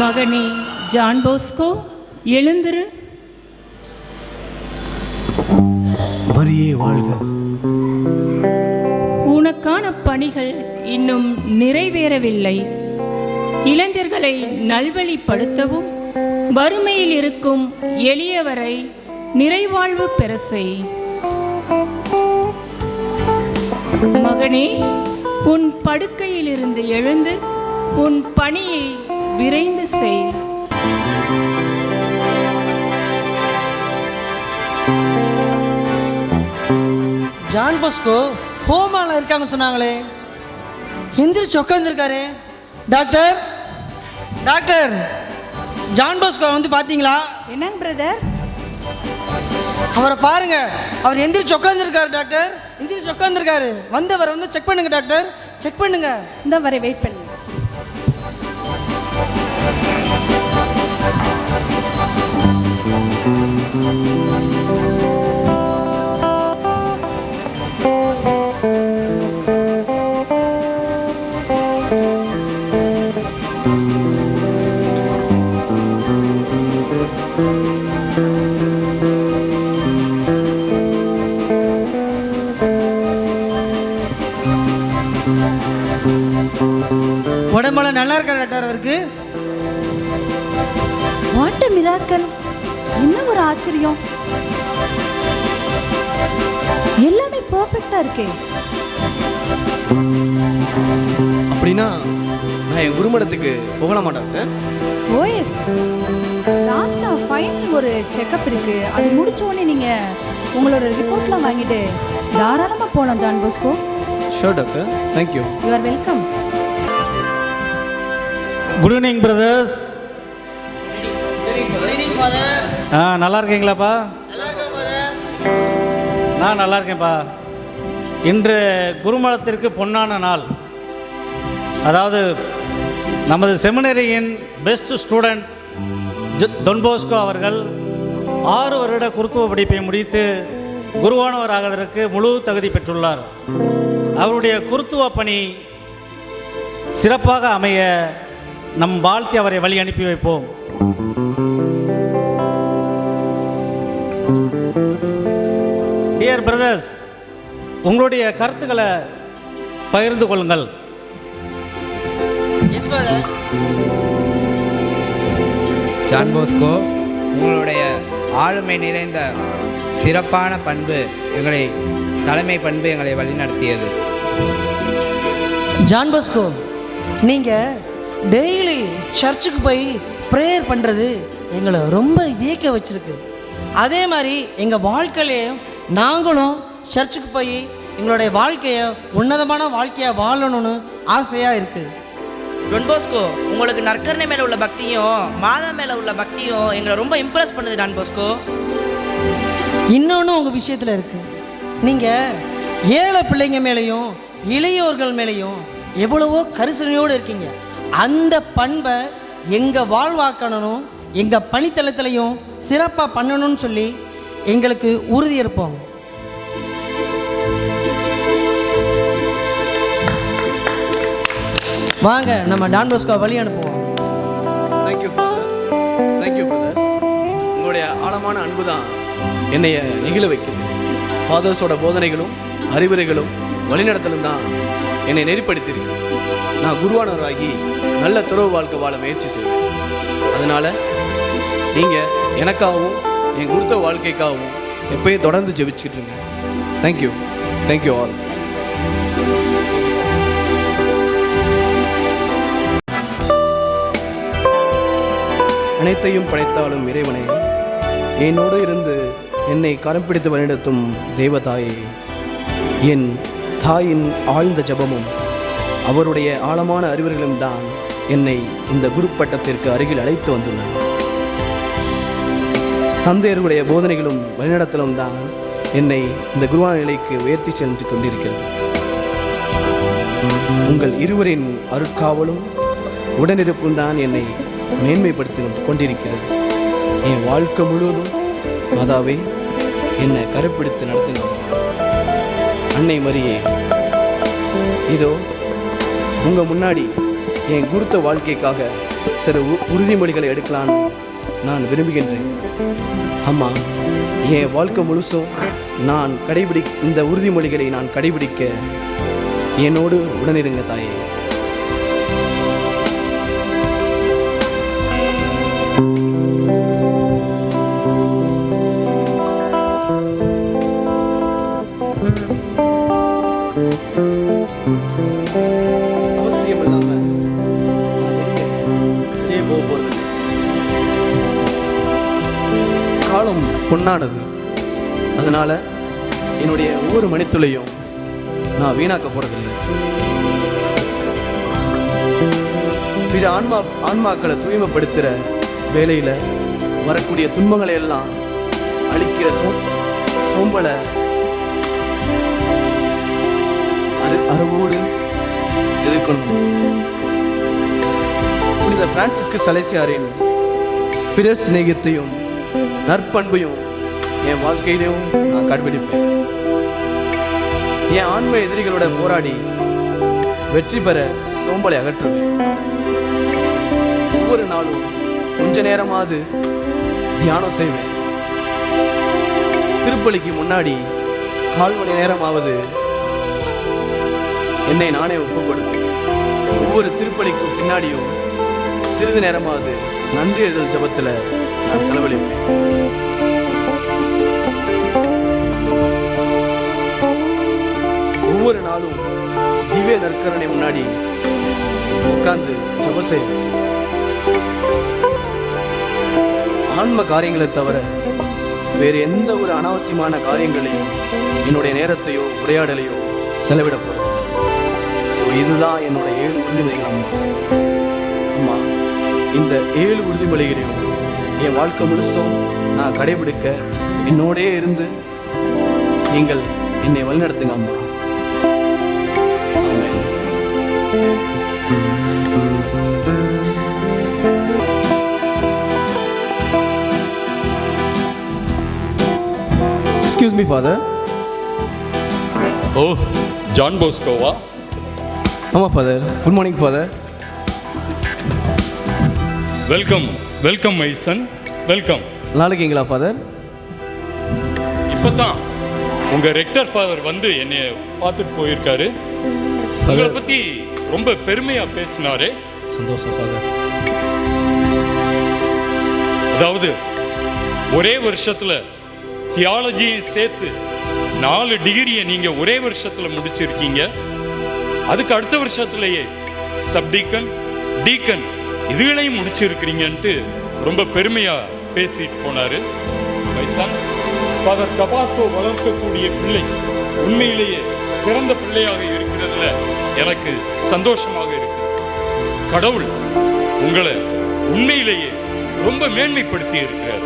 மகனே John Bosco எழுந்திரு. மரியே வாழ்க. உனக்கான பணிகள் இன்னும் நிறைவேறவில்லை. இளைஞர்களை நல்வழிப்படுத்தவும் வறுமையில் இருக்கும் எளியவரை நிறைவாழ்வு பெற செய். மகனே உன் படுக்கையிலிருந்து எழுந்து உன் பணியை விரைந்து செய். ஜான் போஸ்கோ ஹோமால இருக்காங்க சொன்னாங்களே. எந்திரிச்சு உட்காந்துருக்காரு டாக்டர் டாக்டர் ஜான் போஸ்கோ வந்து பார்த்தீங்களா? என்னங்க பிரதர் அவரை பாருங்க. அவர் எந்திரிச்சு உட்காந்துருக்காரு டாக்டர் எந்திரிச்சு உட்காந்துருக்காரு வந்து அவரை வந்து செக் பண்ணுங்க டாக்டர் செக் பண்ணுங்க. இந்த வரை வெயிட் பண்ணுங்க உடம்பெல்லாம் நல்லா இருக்கா டாக்டர் அவருக்கு வாட் மிராக்கல் என்ன ஒரு ஆச்சரியம்? எல்லாமே பர்ஃபெக்ட்டா இருக்கே. அப்படின்னா நான் என் குருமடத்துக்கு போகலாமா டாக்டர் ஓஎஸ் லாஸ்டா ஃபைனல் ஒரு செக்கப் இருக்கு. அது முடிச்ச உடனே நீங்க உங்களோட ரிப்போர்ட்லாம் வாங்கிட்டு தாராளமா போகலாம் John Bosco. Sure doctor thank you you are welcome good evening brothers ஆ நல்லா இருக்கீங்களாப்பா நான் நல்லா இருக்கேன்ப்பா இன்று குருமலத்திற்கு பொன்னான நாள். அதாவது நமது செமினரியின் பெஸ்ட் ஸ்டூடெண்ட் தொன்போஸ்கோ அவர்கள் ஆறு வருட குருத்துவ படிப்பை முடித்து குருவானவர் ஆவதற்கு முழு தகுதி பெற்றுள்ளார். அவருடைய குருத்துவ பணி சிறப்பாக அமைய நம் வாழ்த்தி அவரை வழி அனுப்பி வைப்போம். டியர் பிரதர்ஸ் உங்களுடைய கருத்துக்களை பகிர்ந்து கொள்ளுங்கள். ஜான் போஸ்கோ உங்களுடைய ஆளுமை நிறைந்த சிறப்பான பண்பு எங்களை தலைமை பண்பு எங்களை வழிநடத்தியது. ஜான் பாஸ்கோ நீங்கள் டெய்லி சர்ச்சுக்கு போய் ப்ரேயர் பண்ணுறது எங்களை ரொம்ப வியக்க வச்சிருக்கு. அதே மாதிரி எங்கள் வாழ்க்கையிலையும் நாங்களும் சர்ச்சுக்கு போய் எங்களுடைய வாழ்க்கையை உன்னதமான வாழ்க்கையாக வாழணும்னு ஆசையாக இருக்குது டொன்போஸ்கோ உங்களுக்கு நற்கரணை மேலே உள்ள பக்தியும் மாதா மேலே உள்ள பக்தியும் எங்களை ரொம்ப இம்ப்ரெஸ் பண்ணுது டான் போஸ்கோ இன்னொன்று உங்கள் விஷயத்தில் இருக்குது நீங்கள் ஏழை பிள்ளைங்க மேலேயும் இளையோர்கள் மேலேயும் எவ்வளவோ கரிசனையோடு இருக்கீங்க. அந்த பண்பை எங்கள் வாழ்வாக்கணும் எங்கள் பணித்தளத்திலையும் சிறப்பாக பண்ணணும்னு சொல்லி எங்களுக்கு உறுதி இருப்போம். வாங்க நம்ம டான் போஸ்கோ வழி அனுப்புவோம். தேங்க்யூ தேங்க்யூ பிரதர்ஸ் உங்களுடைய ஆழமான அன்பு தான் என்னைய நெகிழ வைக்குது ஃபாதர்ஸோட போதனைகளும் அறிவுரைகளும் வழிநடத்தலும் தான் என்னை நெறிப்படுத்தியிருக்கு நான் குருவானவராகி நல்ல துறவு வாழ்க்கை வாழ முயற்சி செய்வேன். அதனால் நீங்கள் எனக்காகவும் என் குருத்த வாழ்க்கைக்காகவும் எப்பயும் தொடர்ந்து ஜெபிச்சுக்கிட்டு இருங்க. தேங்க்யூ தேங்க்யூ ஆல் அனைத்தையும் படைத்தாலும் இறைவனே என்னோடு இருந்து என்னை கரம் பிடித்து வழிநடத்தும் தெய்வதாயே என் தாயின் ஆழ்ந்த ஜெபமும் அவருடைய ஆழமான அறிவுரைகளும் தான் என்னை இந்த குரு பட்டத்திற்கு அருகில் அழைத்து வந்துள்ளன. தந்தையர்களுடைய போதனைகளும் வழிநடத்தலும் தான் என்னை இந்த குருவான நிலைக்கு உயர்த்தி சென்று கொண்டிருக்கிறது. உங்கள் இருவரின் அருட்காவலும் உடனிருப்பும் தான் என்னை மேன்மைப்படுத்தி கொண்டிருக்கிறது. என் வாழ்க்கை முழுவதும் மாதாவே என்னை கருப்பிடித்து நடத்துங்க அன்னை மரியே இதோ உங்கள் முன்னாடி என் குருத்த வாழ்க்கைக்காக சில உ- உறுதிமொழிகளை எடுக்கலான்னு நான் விரும்புகின்றேன். அம்மா என் வாழ்க்கை முழுசும் நான் கடைபிடி இந்த உறுதிமொழிகளை நான் கடைபிடிக்க என்னோடு உடனிருங்க தாயே. பொன்னானது. அதனால் என்னுடைய ஒவ்வொரு மணித்துளையும் நான் வீணாக்க போகிறதில்லை பிற ஆன்மா ஆன்மாக்களை தூய்மைப்படுத்துகிற வேலையில் வரக்கூடிய துன்பங்களை எல்லாம் அழிக்கிற சோ சோம்பலை அரு அருவோடு எதிர்கொள்ளும். புனித பிரான்சிஸ்கு சலைசியாரின் பிற சிநேகத்தையும் நற்பண்பையும் என் வாழ்க்கையிலையும் நான் கடைபிடிப்பேன். என் ஆன்ம எதிரிகளோட போராடி வெற்றி பெற சோம்பலை அகற்றுவேன். ஒவ்வொரு நாளும் கொஞ்ச நேரமாவது தியானம் செய்வேன். திருப்பலிக்கு முன்னாடி கால் மணி நேரமாவது என்னை நானே ஒப்பு கொடுப்பேன் ஒவ்வொரு திருப்பலிக்கும் பின்னாடியும் சிறிது நேரமாவது நன்றி எழுதல் ஜபத்தில் செலவழிப்பேன் ஒவ்வொரு நாளும் திவ்ய நற்கரணை முன்னாடி உட்கார்ந்து ஜப செய்வேன் ஆன்ம காரியங்களை தவிர வேறு எந்த ஒரு அனாவசியமான காரியங்களையும் என்னுடைய நேரத்தையோ உரையாடலையோ செலவிட போகிறேன் இதுதான் என்னுடைய ஏழு உறுதிமொழிகள் அம்மா. இந்த ஏழு உறுதிமொழிகளையும் என் வாழ்க்கை முழுசும் நான் கடைபிடிக்க என்னோடே இருந்து நீங்கள் என்னை வழிநடத்துங்க அம்மா. எக்ஸ்கியூஸ் மீ ஃபாதர் ஓ ஜான் போஸ்கோவா ஆமாம் father good morning father welcome welcome my son welcome நாளைக்குங்களா father இப்போ தான் உங்கள் ரெக்டர் ஃபாதர் வந்து என்னை பார்த்துட்டு போயிருக்காரு. உங்களை பற்றி ரொம்ப பெருமையாக பேசினாரு. சந்தோஷம் ஃபாதர் அதாவது ஒரே வருஷத்தில் தியாலஜியை சேர்த்து நாலு டிகிரியை நீங்கள் ஒரே வருஷத்தில் முடிச்சிருக்கீங்க. அதுக்கு அடுத்த வருஷத்துலேயே சப்டீக்கன் டீக்கன் இதுகளையும் முடிச்சிருக்கிறீங்கன்ட்டு ரொம்ப பெருமையாக பேசிட்டு போனார். மைசான் ஃபாதர் கபாசோ வளர்க்கக்கூடிய பிள்ளை உண்மையிலேயே சிறந்த பிள்ளையாக இருக்கிறதுல எனக்கு சந்தோஷமாக இருக்கு. கடவுள் உங்களை உண்மையிலேயே ரொம்ப மேன்மைப்படுத்தி இருக்கிறார்.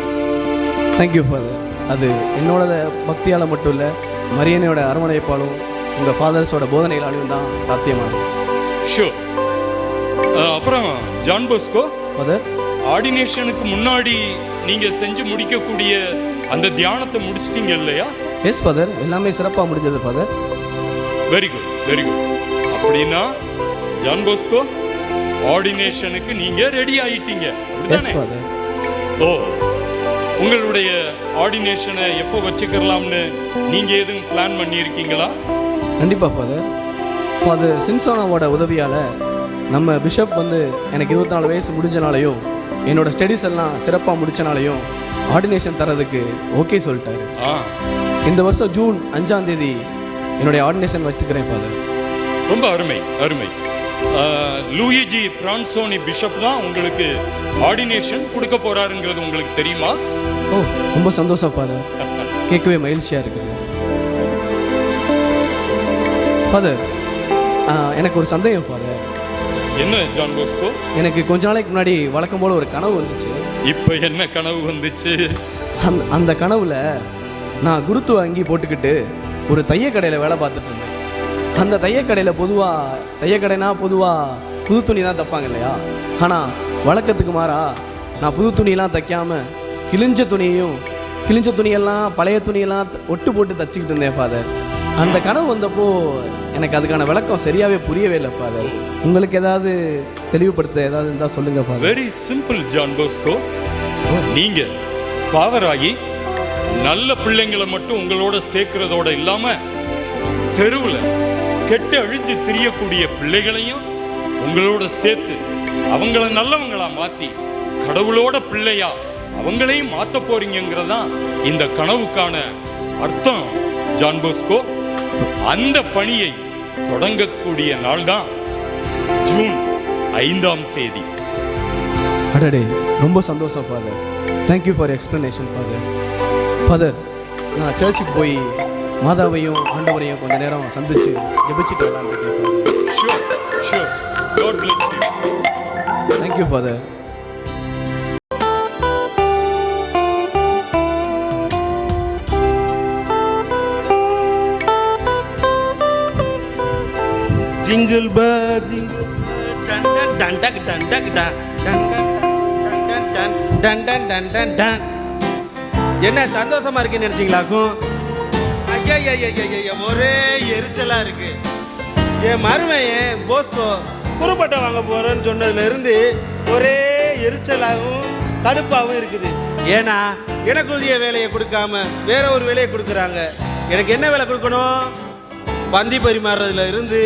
தேங்க்யூ ஃபாதர் அது என்னோட பக்தியால் மட்டும் இல்லை மரியனையோட அரவணைப்பாலும் உங்கள் ஃபாதர்ஸோட போதனைகளாலும் தான் சாத்தியமானது. ஷூர் அப்புறம் ஜான் போஸ்கோ ஆர்டினேஷனுக்கு முன்னாடி நீங்க செஞ்சு முடிக்கக்கூடிய அந்த தியானத்தை முடிச்சிட்டீங்க இல்லையா? எஸ் ஃபாதர் எல்லாமே சிறப்பாக முடிஞ்சது father very good very good அப்படின்னா ஜான் போஸ்கோ ஆர்டினேஷனுக்கு நீங்க ரெடி ஆயிட்டீங்க. ஓ உங்களுடைய ஆர்டினேஷனை எப்போ வச்சுக்கலாம்னு நீங்க எதுவும் பிளான் பண்ணியிருக்கீங்களா? கண்டிப்பாக ஃபாதர் ஃபாதர் சின்சோனாவோட உதவியால் நம்ம பிஷப் வந்து எனக்கு இருபத்தி நாலு வயசு முடிஞ்சனாலையும் என்னோட ஸ்டடீஸ் எல்லாம் சிறப்பாக முடிச்சனாலையும் ஆர்டினேஷன் தரதுக்கு ஓகே சொல்லிட்டாரு. இந்த வருஷம் ஜூன் அஞ்சாம் தேதி என்னுடைய ஆர்டினேஷன் வச்சுக்கிறேன் ஃபாதர் ரொம்ப அருமை அருமை. லூயிஜி பிரான்சோனி பிஷப் தான் உங்களுக்கு ஆர்டினேஷன் கொடுக்க போறாருங்கிறது உங்களுக்கு தெரியுமா? ஓ ரொம்ப சந்தோஷம் ஃபாதர் கேட்கவே மகிழ்ச்சியாக இருக்குது ஃபாதர் எனக்கு ஒரு சந்தேகம் ஃபாதர் என்ன ஜான் போஸ்கோ எனக்கு கொஞ்ச நாளைக்கு முன்னாடி வழக்கம் போல் ஒரு கனவு வந்துச்சு. இப்போ என்ன கனவு வந்துச்சு? அந்த அந்த கனவுல நான் குருத்துவ அங்கி போட்டுக்கிட்டு ஒரு தையக்கடையில் வேலை பார்த்துட்டு இருந்தேன். அந்த தையக்கடையில் பொதுவாக தையக்கடைனா பொதுவாக புது துணி தான் தைப்பாங்க இல்லையா? ஆனால் வழக்கத்துக்கு மாறா நான் புது துணியெல்லாம் தைக்காம கிழிஞ்ச துணியையும் கிழிஞ்ச துணியெல்லாம் பழைய துணியெல்லாம் ஒட்டு போட்டு தச்சுக்கிட்டு இருந்தேன் ஃபாதர் அந்த கனவு வந்தப்போ எனக்கு அதுக்கான விளக்கம் சரியாவே புரியவே இல்லை ஃபாதர் உங்களுக்கு ஏதாவது தெளிவுபடுத்த ஏதாவது இருந்தால் சொல்லுங்க father very simple John Bosco நீங்க ஃபாதர் ஆகி நல்ல பிள்ளைங்களை மட்டும் உங்களோட சேர்க்கிறதோட இல்லாம தெருவில் கெட்டு அழிஞ்சு திரியக்கூடிய பிள்ளைகளையும் உங்களோட சேர்த்து அவங்கள நல்லவங்களா மாத்தி கடவுளோட பிள்ளையா அவங்களையும் மாத்த போறீங்கிறதான் இந்த கனவுக்கான அர்த்தம் ஜான்போஸ்கோ அந்த பணியை தொடங்கக்கூடிய நாள் தான் ஜூன் ஐந்தாம் தேதி. அடடே ரொம்ப சந்தோஷம் father thank you for explanation father father நான் சர்ச்சுக்கு போய் மாதாவையும் ஆண்டவரையும் கொஞ்ச நேரம் சந்திச்சு ஜெபிச்சுட்டு வரலான்னு இருக்கேன் தேங்க்யூ ஃபாதர் ஜிங்கிள் பேர்ட் டன் டன் டக் டன் டக் டன் டன் டன் டன் டன் டன் டன் டன் டன் என்ன சந்தோஷமா இருக்குன்னு நினைச்சீங்களாக்கும் ஐயா ஐயா ஐயா ஐயா ஒரே எரிச்சலா இருக்கு என் மருமையன் போஸ்கோ குறுப்பட்டை வாங்க போறேன்னு சொன்னதுல இருந்து ஒரே எரிச்சலாகவும் கடுப்பாகவும் இருக்குது ஏன்னா எனக்கு உரிய வேலையை கொடுக்காம வேற ஒரு வேலையை கொடுக்குறாங்க எனக்கு என்ன வேலை கொடுக்கணும் பந்தி பரிமாறுறதுல இருந்து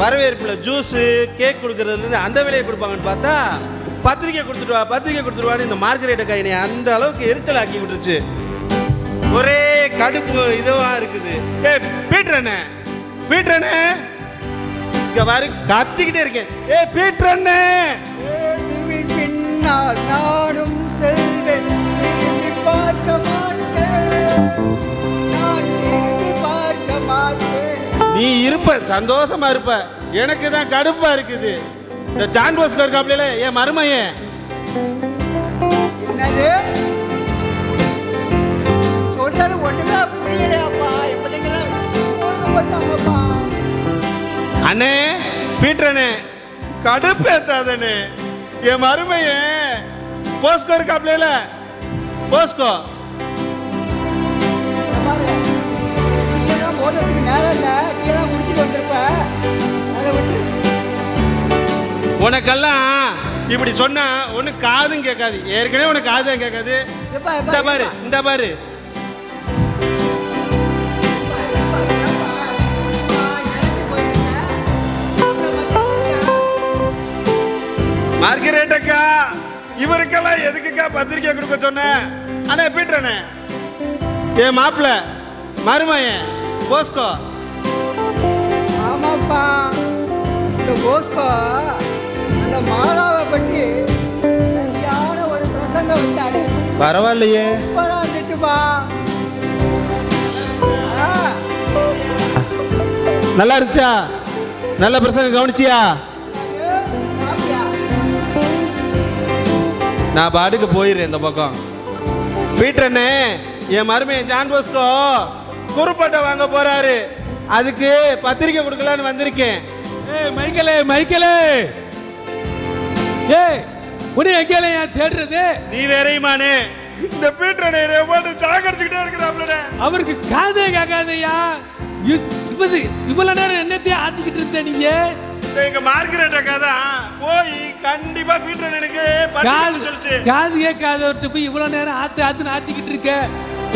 வரவேற்பில் ஜூஸு கேக் கொடுக்குறதுலேருந்து அந்த வேலையை கொடுப்பாங்கன்னு பார்த்தா பத்திரிக்கை கொடுத்துட்டு வா பத்திரிக்கை கொடுத்துருவான்னு இந்த மார்கரேட்டை கையினை அந்த அளவுக்கு எரிச்சல் ஆக்கி விட்டுருச்சு. ஒரே கடுப்பு இதுவா இருக்குது. ஏ பீட்ரண்ணே பீட்ரண்ணே இங்க பாரு கத்திக்கிட்டே இருக்கேன். ஏ பீட்ரண்ணே பின்னால் நானும் செல்வேன். பார்க்க மாட்டேன். நான் பார்க்க மாட்டேன். நீ இருப்ப சந்தோஷமா இருப்ப. எனக்கு தான் கடுப்பா இருக்குது. இந்த ஜான் போஸ்கோ இருக்காப்ல என் மருமையன் என்னது? சொல்றது ஒண்ணுமே புரியலையாப்பா. ஒழுங்குபட்டாங்கப்பா அண்ணே பீட்ரண்ணே கடுப்பு ஏத்தாதண்ணே என் மருமையன் போஸ்கோ இருக்காப்ல போஸ்கோ உனக்கெல்லாம் இப்படி சொன்னா ஒண்ணு காதும் கேட்காது. ஏற்கனவே உனக்கு காது தான் கேட்காது. இந்த பாரு? இந்த பாரு. மார்கரேட் அக்கா இவருக்கெல்லாம் எதுக்குக்கா பத்திரிக்கை கொடுக்க சொன்னேன் அண்ணே பீட்ரண்ணே ஏ மாப்பிள்ள மருமையன் போஸ்கோ. ஆமாப்பா. இந்த போஸ்கோ மாலாவை பற்றி சரியான ஒரு பிரசங்கம் விட்டாரு. பரவாயில்லையே. சூப்பரா இருந்துச்சுப்பா. நல்லா இருந்துச்சா? நல்ல பிரசங்க கவனிச்சியா? நான் பாட்டுக்கு போயிடுறேன் இந்த பக்கம். பீட்டர்னே என் மருமையன் ஜான் போஸ்கோ குறுப்பட்டை வாங்க போறாரு. அதுக்கு பத்திரிக்கை கொடுக்கலான்னு வந்திருக்கேன். ஏய் மைக்கேலே மைக்கேலே! ஏய் உன்னை எங்கேல ஏன் தேடுறது? நீ வேறையுமானே இந்த பீட்டரனே என்னை போட்டு சாகடிச்சுக்கிட்டே இருக்கிறாப்ல அவருக்கு காதே கேட்காதையா? இப்பது இவ்வளவு நேரம் என்னத்தையும் ஆத்திக்கிட்டு இருந்த நீங்க? எங்க மார்கரெட் அக்கா தான் போய் கண்டிப்பா பீட்டரனுக்கு பத்திரிக்கை காது சொல்லிச்சு. காது கேட்காதவர்கிட்ட போய் இவ்வளவு நேரம் ஆத்து ஆத்துன்னு ஆத்திக்கிட்டு இருக்க?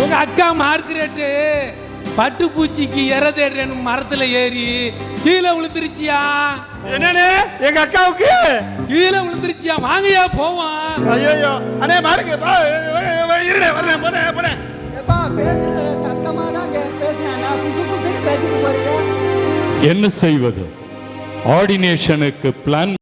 உங்க அக்கா மார்க்கரெட்டு பட்டுப்பூச்சிக்கு இற தேடுறேன்னு மரத்துல ஏறி கீழே விழுந்துருச்சியா? என்னன்னு எங்க அக்காவுக்கு? கீழே விழுந்துருச்சியா? வாங்கயா போவான் ஐயோ அண்ணே மார்க்கு இருடே வரேன் போனேன் போனேன் எப்பா பேசுறது சத்தமா தான் பேசுனேன் நான் புசு புசுன்னு பேசிட்டு போறேன். என்ன செய்வது? ஆர்டினேஷனுக்கு பிளான்